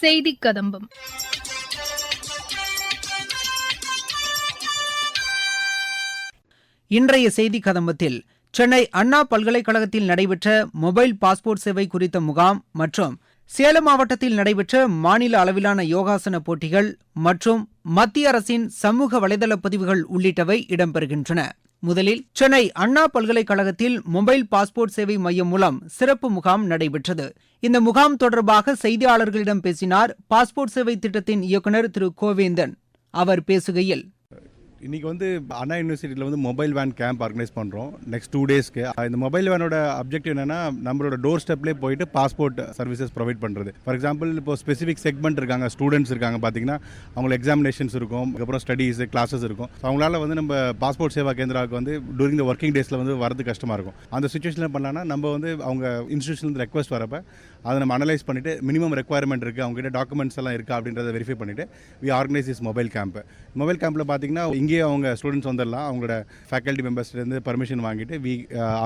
செய்தி கதம்பம். இன்றைய செய்தி கதம்பத்தில் சென்னை அண்ணா பல்கலைக்கழகத்தில் நடைபெற்ற மொபைல் பாஸ்போர்ட் சேவை குறித்த முகாம் மற்றும் சேலம் மாவட்டத்தில் நடைபெற்ற மாநில அளவிலான யோகாசன போட்டிகள் மற்றும் மத்திய அரசின் சமூக வலைதள பதிவுகள் உள்ளிட்டவை இடம்பெறுகின்றன. முதலில் சென்னை அண்ணா பல்கலைக்கழகத்தில் மொபைல் பாஸ்போர்ட் சேவை மையம் மூலம் சிறப்பு முகாம் நடைபெற்றது. இந்த முகாம் தொடர்பாக செய்தியாளர்களிடம் பேசினார் பாஸ்போர்ட் சேவை திட்டத்தின் இயக்குநர் திரு கோவேந்தன். அவர் பேசுகையில் இன்றைக்கி வந்து அண்ணா யூனிவர்சிட்டியில் வந்து மொபைல் வேன் கேம்ப் ஆர்கனைஸ் பண்ணுறோம் நெக்ஸ்ட் டூ டேஸ்க்கு இந்த மொபைல் வேனோட அப்ஜெக்டிவ் என்னன்னா நம்மளோட டோர் ஸ்டெப்லேயே போயிட்டு பாஸ்போர்ட் சர்வீசஸ் ப்ரொவைட் பண்ணுறது ஃபார் எக்ஸாம்பிள் இப்போ ஸ்பெசிஃபிக் செக்மெண்ட் இருக்காங்க ஸ்டூடெண்ட்ஸ் இருக்காங்க பார்த்தீங்கன்னா அவங்களுக்கு எக்ஸாமினேஷன்ஸ் இருக்கும் அதுக்கப்புறம் ஸ்டடீஸ் கிளாஸஸ் இருக்கும். ஸோ அவங்களால வந்து நம்ம பாஸ்போர்ட் சேவா கேந்திராவுக்கு வந்து டூரிங் த ஒர்க்கிங் டேஸில் வந்து வரது கஷ்டமாக இருக்கும். அந்த சுச்சுவேஷனில் பண்ணலாம்னா நம்ம வந்து அவங்க இன்ஸ்டியூஷன்லேருந்து ரெக்வஸ்ட் வரப்போ அதை நம்ம அனலைஸ் பண்ணிவிட்டு மினிமம் ரெக்குவயர்மெண்ட் இருக்குது அவங்ககிட்ட டாக்குமெண்ட்ஸ் எல்லாம் இருக்கா அப்படின்றத வெரிஃபை பண்ணிவிட்டு we organise is mobile camp mobile கேம்பில் பார்த்தீங்கன்னா இங்கேயே அவங்க ஸ்டூடெண்ட்ஸ் வந்துடலாம். அவங்களோட ஃபேக்கல்ட்டி மெம்பர்ஸ்லேருந்து பர்மிஷன் வாங்கிட்டு we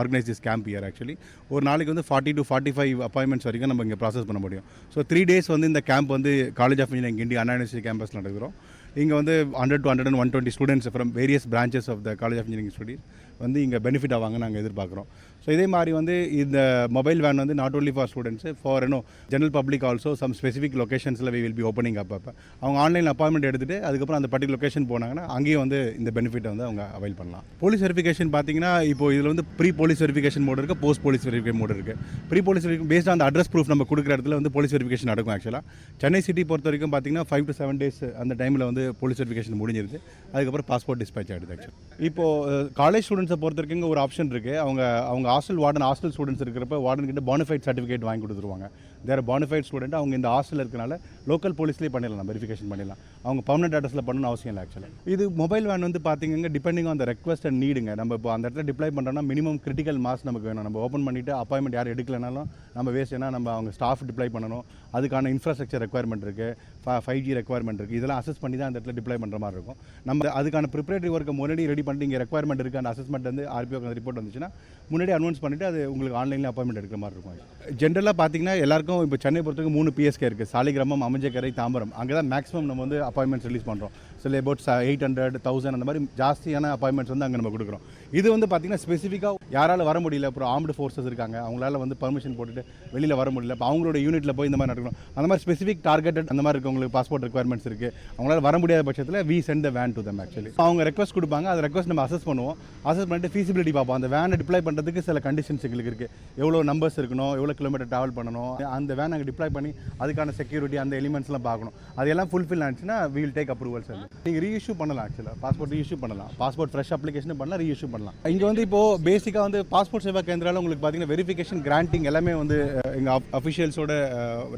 organise this camp year actually ஒரு நாளைக்கு வந்து forty to forty five appointments வரைக்கும் நம்ம இங்கே ப்ராசஸ் பண்ண முடியும். ஸோ த்ரீ டேஸ் வந்து இந்த கேம்ப் வந்து college of engineering India Anna university campus நடக்கிறோம். இங்கே வந்து hundred to hundred and one twenty students from various branches of the college of engineering studies வந்து இங்கே பெனிஃபிட் ஆவாங்க நாங்கள் எதிர்பார்க்குறோம். ஸோ இதே மாதிரி வந்து இந்த மொபைல் வேன் வந்து not only for students for no general public also some specific லொக்கேஷன்ஸில் we will be opening அப்பப்போ அவங்க ஆன்லைன் அப்பாயின்மெண்ட் எடுத்துகிட்டு அதுக்கப்புறம் அந்த பர்டிகுலர் லொக்கேஷன் போனாங்கன்னா அங்கேயும் வந்து இந்த பெனிஃபிட்டை வந்து அவங்க அவைல் பண்ணலாம். போலீஸ் வெரிஃபிகேஷன் பார்த்தீங்கன்னா இப்போ இதில் வந்து ப்ரீ போலீஸ் வெரிஃபிகேஷன் மோடு இருக்குது போஸ்ட் போலீஸ் வெரிஃபிகேஷன் மோடு இருக்குது ப்ரீ போலீஸ் பேஸ்ட் அந்த அட்ரஸ் ப்ரூஃப் நம்ம கொடுக்குற இடத்துல வந்து போலீஸ் வெரிஃபிகேஷன் நடக்கும் ஆக்சுவலாக சென்னை சிட்டி பொறுத்த வரைக்கும் பார்த்தீங்கன்னா ஃபைவ் டு செவன் டேஸ் அந்த டைமில் வந்து போலீஸ் வெரிஃபிகேஷன் முடிஞ்சிருது. அதுக்கப்புறம் பாஸ்போர்ட் டிஸ்பேச் ஆகிடுது ஆக்சுவலி இப்போது காலேஜ் ஸ்டூடெண்ட்ஸை பொறுத்த வரைக்கும் ஒரு ஆப்ஷன் இருக்குது அவங்க அவங்க ஹாஸ்டல் வார்டன் ஹாஸ்டல் ஸ்டூடெண்ட்ஸ் இருக்கிறப்ப வார்டன் கிட்ட பானிஃபைட் சர்டிஃபிகேட் வாங்கி கொடுத்துருவாங்க. தேர் பானிஃபைட் ஸ்டூடெண்ட் அவங்க இந்த ஹாஸ்டல் இருக்கனால லோக்கல் போலீஸ்லேயே பண்ணிடலாம் வெரிஃபிகேஷன் பண்ணிடலாம். அவங்க பர்மனெண்ட் அட்ரஸில் பண்ணணும்னு அவசியம் இல்லை ஆக்சுவலி இது மொபைல் வேன் வந்து பார்த்தீங்கன்னா depending on the request and நீடுங்க நம்ம இப்போ அந்த இடத்துல டிப்ளை பண்ணுறோம்னா மினிமம் கிரிட்டிக்கல் மாஸ் நமக்கு வேணும். நம்ம ஓப்பன் பண்ணிவிட்டு அப்பாயின்மெண்ட் யார் எடுக்கலனாலும் நம்ம வேஸ்ட் ஏன்னா நம்ம அவங்க ஸ்டாஃப் டிப்ளை பண்ணணும். அதுக்கான இன்ஃப்ராஸ்ட்ரக்சர் ரெக்குவயர்மெண்ட் இருக்குது ஃபைவ் ஜி ரெக்குவயர்மெண்ட் இருக்குது இதெல்லாம் அசஸ் பண்ணி தான் அந்த இடத்துல டிப்ளை பண்ணுற மாதிரி இருக்கும். நம்ம அதுக்கான ப்ரிப்பரேட்டரி ஒர்க்கை முன்னாடி ரெடி பண்ணிட்டு இங்கே ரெக்குவயர்மெண்ட் இருக்குது அந்த அசஸ்மெண்ட் வந்து ஆர்பிஓ ரிப்போர்ட் வந்துச்சுன்னா முன்னாடி அனௌன்ஸ் பண்ணிவிட்டு அது உங்களுக்கு ஆன்லைனில் அப்பாயின்மெண்ட் எடுக்கிற மாதிரி இருக்கும். ஜென்ரலாக பார்த்தீங்கன்னா எல்லாருக்கும் இப்போ சென்னை பொறுத்தவரைக்கும் மூணு பிஎஸ்கே இருக்குது சாலிகிராமம் அமைஞ்சக்கரை தாம்பரம். அங்கே தான் மேக்ஸிமம் நம்ம வந்து அப்பாயின்மெண்ட்ஸ் ரிலீஸ் பண்ணுறோம் சில அபவுட் எயிட் ஹண்ட்ரட் தௌசண்ட் அந்த மாதிரி ஜாஸ்தியான அப்பாயின்மெண்ட்ஸ் வந்து அங்கே நம்ம கொடுக்குறோம். இது வந்து பார்த்தீங்கன்னா ஸ்பெசிஃபிக்காக யாரால வர முடியல. அப்புறம் ஆர்ம்டு ஃபோர்ஸஸ் இருக்காங்க. அவங்களால வந்து பர்மிஷன் போட்டுட்டு வெளியில் வர முடியல. இப்போ அவங்களோட யூனிட்டில் போய் இந்த மாதிரி நடக்கணும். அந்த மாதிரி ஸ்பெசிஃபிக் டார்கெட்டட் அந்த மாதிரி இருக்கவங்களுக்கு பாஸ்போர்ட் ரெக்குவயர்மெண்ட்ஸ் இருக்குது அவங்களால வர முடியாத பட்சத்தில் we send the van to them actually அவங்க ரெக்வஸ்ட் கொடுப்பாங்க. அந்த ரெக்வஸ்ட் நம்ம அசஸ் பண்ணுவோம். அசஸ் பண்ணிட்டு ஃபீசிபிலிட்டி பார்ப்போம். அந்த வேனை டிப்ளை பண்ணுறதுக்கு சில கண்டிஷன்ஸ் எங்களுக்கு இருக்குது எவ்வளோ நம்பர்ஸ் இருக்கணும்? எவ்வளோ கிலோமீட்டர் ட்ராவல் பண்ணணும்? அந்த வேன் அங்கே டிப்ளை பண்ணி அதுக்கான செக்யூரிட்டி அந்த எலிமெண்ட்ஸ்லாம் பார்க்கணும். அதெல்லாம் ஃபுல்ஃபில் ஆச்சுன்னா வீல் டேக் அப்ரூவல் சார் நீங்கள் ரீஇஷ்யூ பண்ணலாம் ஆக்சுவலாக பாஸ்போர்ட் ரீஇஷ்யூ பண்ணலாம். பாஸ்போர்ட் ஃப்ரெஷ் அப்ளிகேஷன் பண்ணலாம் ரீஇஷ்யூ பண்ணலாம். இங்கே வந்து இப்போ பேசிக்காக வந்து பாஸ்போர்ட் சேவா கேந்திரால உங்களுக்கு பார்த்தீங்கன்னா வெரிஃபிகேஷன் கிராண்டிங் எல்லாமே வந்து எங்கள் அஃபிஷியல்ஸோட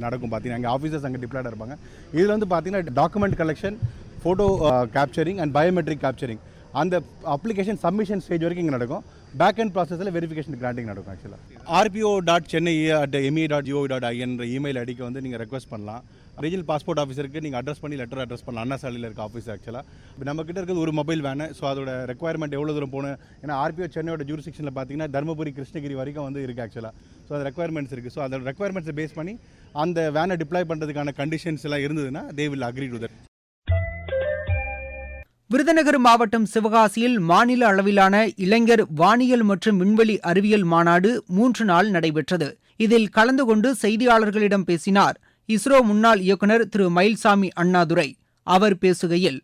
நடக்கும் பார்த்தீங்கன்னா எங்கள் ஆஃபீஸர்ஸ் அங்கே டிப்ளாய்டாக இருப்பாங்க. இதில் வந்து பார்த்தீங்கன்னா document collection photo capturing and biometric capturing அந்த அப்ளிகேஷன் சப்மிஷன் ஸ்டேஜ் வரைக்கும் இங்கே நடக்கும். பேக் அண்ட் ப்ராசஸில் வெரிஃபிகேஷன் கிராண்டிங் நடக்கும் ஆக்சுவலாக RPO dot Chennai at ME dot GO dot ஐஎன்ற email அடிக்க வந்து நீங்கள் ரெக்வஸ்ட் பண்ணலாம். ரீஜனல் பாஸ்போர்ட் ஆஃபீஸருக்கு நீங்கள் அட்ரஸ் பண்ணி லெட்டர் அட்ரஸ் பண்ணலாம். அண்ணா சாலையில் இருக்க ஆஃபீஸ் ஆக்சுவலாக இப்போ நம்ம கிட்ட இருக்கிறது ஒரு மொபைல் வேனு ஸோ அதோட ரெக்குவயர்மெண்ட் எவ்வளோ தூரம் போகணும்? ஏன்னா ஆர்பிஓ சென்னையோட ஜூரிஸ்டிக்ஷனில் பார்த்தீங்கன்னா தருமபுரி கிருஷ்ணகிரி வரைக்கும் வந்து இருக்குது ஆக்சுவலாக ஸோ அது ரெக்குவயர்மெண்ட்ஸ் இருக்குது ஸோ அதோட ரெக்குவயர்மெண்ட்ஸை பேஸ் பண்ணி அந்த வேனை டிப்ளை பண்ணுறதுக்கான கண்டிஷன்ஸ் எல்லாம் இருந்ததுன்னா they will agree to that Virudhunagar மாவட்டம் சிவகாசியில் மாநில அளவிலான இளைஞர் வானியல் மற்றும் விண்வெளி அறிவியல் மாநாடு மூன்று நாள் நடைபெற்றது. இதில் கலந்து கொண்டு செய்தியாளர்களிடம் பேசினார் இஸ்ரோ முன்னாள் இயக்குநர் திரு மயில்சாமி அண்ணாதுரை. அவர் பேசுகையில்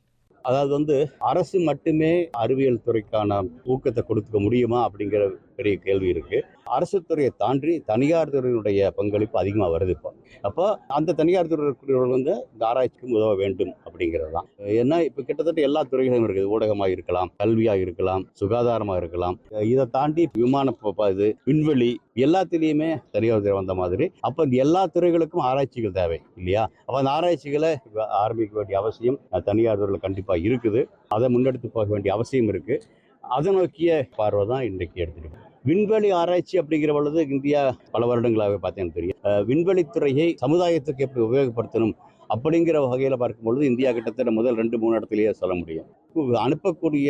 அதாவது வந்து அரசு மட்டுமே அறிவியல் துறைக்கான ஊக்கத்தை கொடுக்க முடியுமா அப்படிங்கிற பெரிய கேள்வி இருக்கு. அரசு துறையை தாண்டி தனியார் துறையினுடைய பங்களிப்பு அதிகமாக வருது இப்போ. அப்போ அந்த தனியார் துறையினர்கள் வந்து இந்த ஆராய்ச்சிக்கும் உதவ வேண்டும் அப்படிங்கிறது தான். ஏன்னா இப்போ கிட்டத்தட்ட எல்லா துறைகளும் இருக்குது. ஊடகமாக இருக்கலாம் கல்வியாக இருக்கலாம் சுகாதாரமாக இருக்கலாம். இதை தாண்டி விமான இது விண்வெளி எல்லாத்துலேயுமே தனியார் துறை வந்த மாதிரி. அப்போ இந்த எல்லா துறைகளுக்கும் ஆராய்ச்சிகள் தேவை இல்லையா? அப்போ அந்த ஆராய்ச்சிகளை ஆரம்பிக்க வேண்டிய அவசியம் தனியார் துறையில் கண்டிப்பாக இருக்குது. அதை முன்னெடுத்து போக வேண்டிய அவசியம் இருக்குது அதை நோக்கிய பார்வை தான் இன்றைக்கு எடுத்துட்டு விண்வெளி ஆராய்ச்சி அப்படிங்கிற பொழுது இந்தியா பல வருடங்களாகவே பார்த்தீங்கன்னு தெரியும். விண்வெளித்துறையை சமுதாயத்துக்கு எப்படி உபயோகப்படுத்தணும் அப்படிங்கிற வகையில் பார்க்கும் பொழுது இந்தியா கிட்டத்தட்ட முதல் ரெண்டு மூணு இடத்துலயே சொல்ல முடியும். அனுப்பக்கூடிய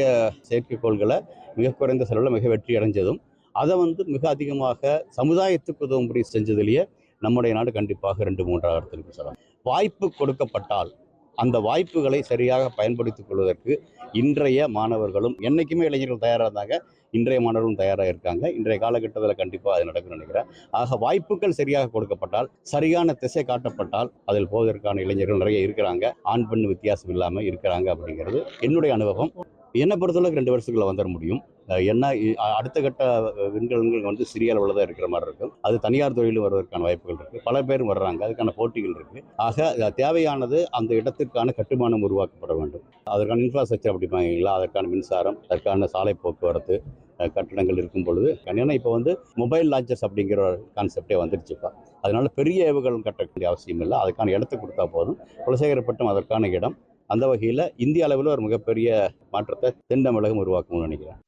செயற்கைக்கோள்களை மிக குறைந்த செலவில் மிக வெற்றி அடைஞ்சதும் அதை வந்து மிக அதிகமாக சமுதாயத்துக்கு உதவும்படி செஞ்சதுலேயே நம்முடைய நாடு கண்டிப்பாக ரெண்டு மூன்றாவது இடத்துக்கு சொல்லலாம் வாய்ப்பு கொடுக்கப்பட்டால் அந்த வாய்ப்புகளை சரியாக பயன்படுத்திக் கொள்வதற்கு இன்றைய மாணவர்களும் என்றைக்குமே இளைஞர்கள் தயாராக இருந்தாங்க. இன்றைய மாணவர்களும் தயாராக இருக்காங்க இன்றைய காலகட்டத்தில் கண்டிப்பாக அது நடக்கும்னு நினைக்கிறேன். ஆக வாய்ப்புகள் சரியாக கொடுக்கப்பட்டால் சரியான திசை காட்டப்பட்டால் அதில் போவதற்கான இளைஞர்கள் நிறைய இருக்கிறாங்க. ஆண் பெண் வித்தியாசம் இல்லாமல் இருக்கிறாங்க அப்படிங்கிறது என்னுடைய அனுபவம். என்னை பொறுத்தளவுக்கு ரெண்டு வருஷத்துக்குள்ள வந்துட முடியும். என்ன அடுத்த கட்ட விண்கலங்கள் வந்து சிறிய அளவில் தான் இருக்கிற மாதிரி இருக்கும். அது தனியார் தொழிலும் வருவதற்கான வாய்ப்புகள் இருக்குது பல பேர் வர்றாங்க. அதுக்கான போட்டிகள் இருக்குது ஆக தேவையானது அந்த இடத்திற்கான கட்டுமானம் உருவாக்கப்பட வேண்டும். அதற்கான இன்ஃப்ராஸ்ட்ரக்சர் அப்படிப்பாங்களா அதற்கான மின்சாரம் அதற்கான சாலை போக்குவரத்து கட்டடங்கள் இருக்கும் பொழுது. ஏன்னா இப்போ வந்து மொபைல் லான்ச்சர்ஸ் அப்படிங்கிற ஒரு கான்செப்டே வந்துருச்சுப்பா அதனால பெரிய ஏவுகலம் கட்ட வேண்டிய அவசியம் இல்லை. அதுக்கான இடத்தை கொடுத்தா போதும். குலசேகரப்பட்டம் அதற்கான இடம். அந்த வகையில் இந்திய அளவில் ஒரு மிகப்பெரிய மாற்றத்தை தென் தமிழகம் உருவாக்கும்னு நினைக்கிறேன்.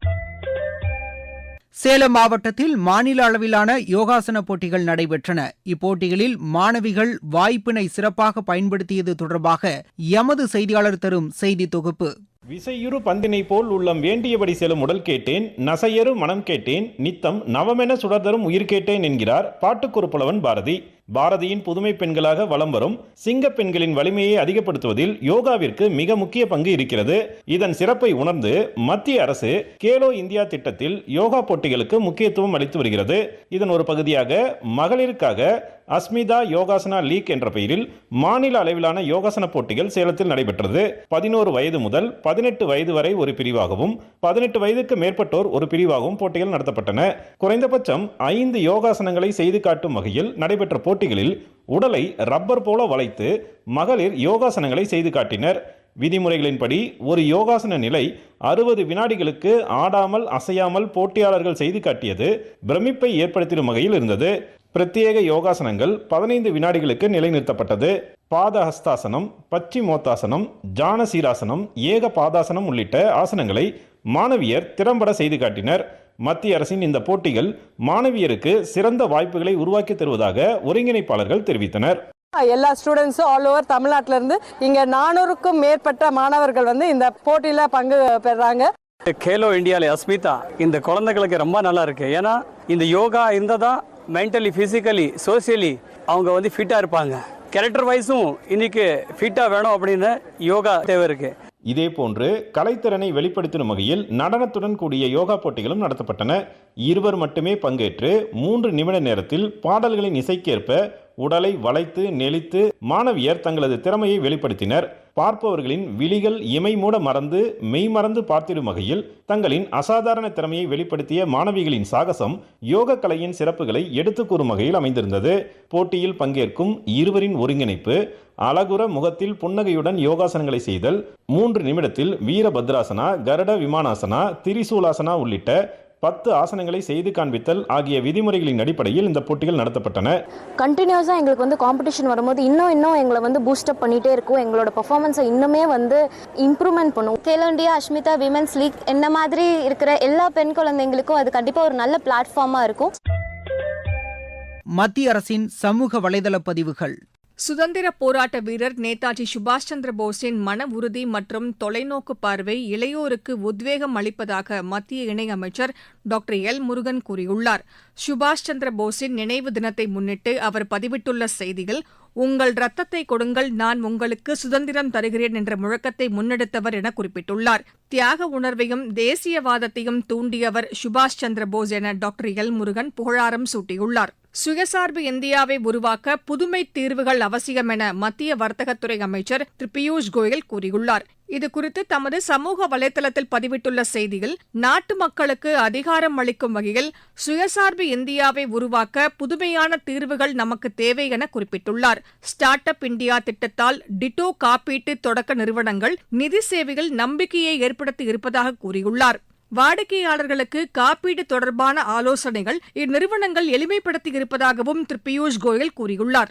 சேலம் மாவட்டத்தில் மாநில அளவிலான யோகாசன போட்டிகள் நடைபெற்றன. இப்போட்டிகளில் மாணவிகள் வாய்ப்பினை சிறப்பாக பயன்படுத்தியது தொடர்பாக எமது செய்தியாளர் தரும் செய்தி தொகுப்பு. விசையுறு பந்தினை போல் உள்ளம் வேண்டியபடி செல்லும் உடல் கேட்டேன் நசையரு மனம் கேட்டேன் நித்தம் நவமென சுடர்தரும் உயிர் கேட்டேன் என்கிறார் பாட்டுக்குறுப்புலவன் பாரதி. பாரதியின் புதுமை பெண்களாக வலம் வரும் சிங்க பெண்களின் வலிமையை அதிகப்படுத்துவதில் யோகாவிற்கு மிக முக்கிய பங்கு இருக்கிறது. இதன் சிறப்பை உணர்ந்து மத்திய அரசு கேலோ இந்தியா திட்டத்தில் யோகா போட்டிகளுக்கு முக்கியத்துவம் அளித்து வருகிறது. இதன் ஒரு பகுதியாக மகளிருக்காக அஸ்மிதா யோகாசனா லீக் என்ற பெயரில் மாநில அளவிலான யோகாசன போட்டிகள் சேலத்தில் நடைபெற்றது. பதினோரு வயது முதல் பதினெட்டு வயது வரை ஒரு பிரிவாகவும் பதினெட்டு வயதுக்கு மேற்பட்டோர் ஒரு பிரிவாகவும் போட்டிகள் நடத்தப்பட்டன. குறைந்தபட்சம் ஐந்து யோகாசனங்களை செய்து காட்டும் வகையில் நடைபெற்ற போட்டிகளில் உடலை ரப்பர் போல வளைத்து மகளிர் யோகாசனங்களை செய்து காட்டினர். விதிமுறைகளின்படி ஒரு யோகாசன நிலை அறுபது வினாடிகளுக்கு ஆடாமல் அசையாமல் போட்டியாளர்கள் செய்து காட்டியது பிரமிப்பை ஏற்படுத்திடும் வகையில் இருந்தது. பிரத்யேக யோகாசனங்கள் பதினைந்து வினாடிகளுக்கு நிலைநிறுத்தப்பட்டது. பாத ஹஸ்தாசனம் பச்சி மோத்தாசனம் ஜான சீராசனம் ஏக பாதாசனம் உள்ளிட்ட ஆசனங்களை மாணவியர் திறம்பட செய்து காட்டினர். மத்திய அரசின் இந்த போட்டிகள் மாணவியருக்கு சிறந்த வாய்ப்புகளை உருவாக்கி தருவதாக ஒருங்கிணைப்பாளர்கள் தெரிவித்தனர். எல்லா ஸ்டூடெண்ட்ஸும் ஆல் ஓவர் தமிழ்நாட்டில இருந்து இங்க நானூறுக்கும் மேற்பட்ட மாணவர்கள் வந்து இந்த போட்டியில பங்கு பெறாங்க. கேலோ இந்தியாவில் அஸ்மிதா இந்த குழந்தைகளுக்கு ரொம்ப நல்லா இருக்கு. ஏன்னா இந்த யோகா இருந்தால் தான் மென்டலி ஃபிசிக்கலி சோசியலி அவங்க வந்து ஃபிட்டாக இருப்பாங்க. கேரக்டர் வைஸும் இன்னைக்கு ஃபிட்டாக வேணும் அப்படின்னு யோகா தேவை இருக்கு. இதேபோன்று கலைத்திறனை வெளிப்படுத்தும் வகையில் நடனத்துடன் கூடிய யோகா போட்டிகளும் நடத்தப்பட்டன. இருவர் மட்டுமே பங்கேற்று மூன்று நிமிட நேரத்தில் பாடல்களின் இசைக்கேற்ப உடலை வளைத்து நெளித்து மாணவியர் தங்களது திறமையை வெளிப்படுத்தினர். பார்ப்பவர்களின் விழிகள் இமை மூட மறந்து மெய் மறந்து பார்த்திடும் வகையில் தங்களின் அசாதாரண திறமையை வெளிப்படுத்திய மாணவிகளின் சாகசம் யோக கலையின் சிறப்புகளை எடுத்துக் கூறும் வகையில் அமைந்திருந்தது. போட்டியில் பங்கேற்கும் இருவரின் ஒருங்கிணைப்பு அழகுற முகத்தில் புன்னகையுடன் யோகாசனங்களை செய்தல் மூன்று நிமிடத்தில் வீரபத்ராசனா கருட விமானாசனா திரிசூலாசனா உள்ளிட்ட பத்து ஆசனங்களை செய்து காண்பித்தல் ஆகிய விதிமுறைகளின் அடிப்படையில் இந்த போட்டிகள் நடத்தப்பட்டன. கண்டினியூஸாக எங்களுக்கு வந்து காம்படிஷன் வரும்போது இன்னும் இன்னும் எங்களை வந்து பூஸ்டப் பண்ணிகிட்டே இருக்கும். எங்களோட பர்ஃபார்மன்ஸை இன்னுமே வந்து இம்ப்ரூவ்மெண்ட் பண்ணும். Khelo India Ashmita women's league இந்த மாதிரி இருக்கிற எல்லா பெண் குழந்தைங்களுக்கும் அது கண்டிப்பாக ஒரு நல்ல பிளாட்ஃபார்மாக இருக்கும். மத்திய அரசின் சமூக வலைதள பதிவுகள். சுதந்திர போராட்ட வீரர் நேதாஜி சுபாஷ் சந்திர போஸின் மன உறுதி மற்றும் தொலைநோக்கு பார்வை இளையோருக்கு உத்வேகம் அளிப்பதாக மத்திய இணையமைச்சர் டாக்டர் எல் முருகன் கூறியுள்ளார். சுபாஷ் சந்திர போஸின் நினைவு தினத்தை முன்னிட்டு அவர் பதிவிட்டுள்ள செய்தியில் உங்கள் ரத்தத்தை கொடுங்கள் நான் உங்களுக்கு சுதந்திரம் தருகிறேன் என்ற முழக்கத்தை முன்னெடுத்தவர் என குறிப்பிட்டுள்ளார். தியாக உணர்வையும் தேசியவாதத்தையும் தூண்டியவர் சுபாஷ் சந்திர போஸ் என டாக்டர் எல் முருகன் புகழாரம் சூட்டியுள்ளார். சுயசார்பு இந்தியாவை உருவாக்க புதுமை தீர்வுகள் அவசியம் என மத்திய வர்த்தகத்துறை அமைச்சர் திரு பியூஷ் கோயல் கூறியுள்ளார். இதுகுறித்து தமது சமூக வலைதளத்தில் பதிவிட்டுள்ள செய்தியில் நாட்டு மக்களுக்கு அதிகாரம் அளிக்கும் வகையில் சுயசார்பு இந்தியாவை உருவாக்க புதுமையான தீர்வுகள் நமக்கு தேவை என குறிப்பிட்டுள்ளார். ஸ்டார்ட் அப் இந்தியா திட்டத்தால் டிட்டோ காப்பீட்டு தொடக்க நிறுவனங்கள் நிதி சேவையில் நம்பிக்கையை ஏற்படுத்தி இருப்பதாக கூறியுள்ளார். வாடிக்கையாளர்களுக்கு காப்பீடு தொடர்பான ஆலோசனைகள் இந்நிறுவனங்கள் எளிமைப்படுத்தி இருப்பதாகவும் திரு பியூஷ் கோயல் கூறியுள்ளார்.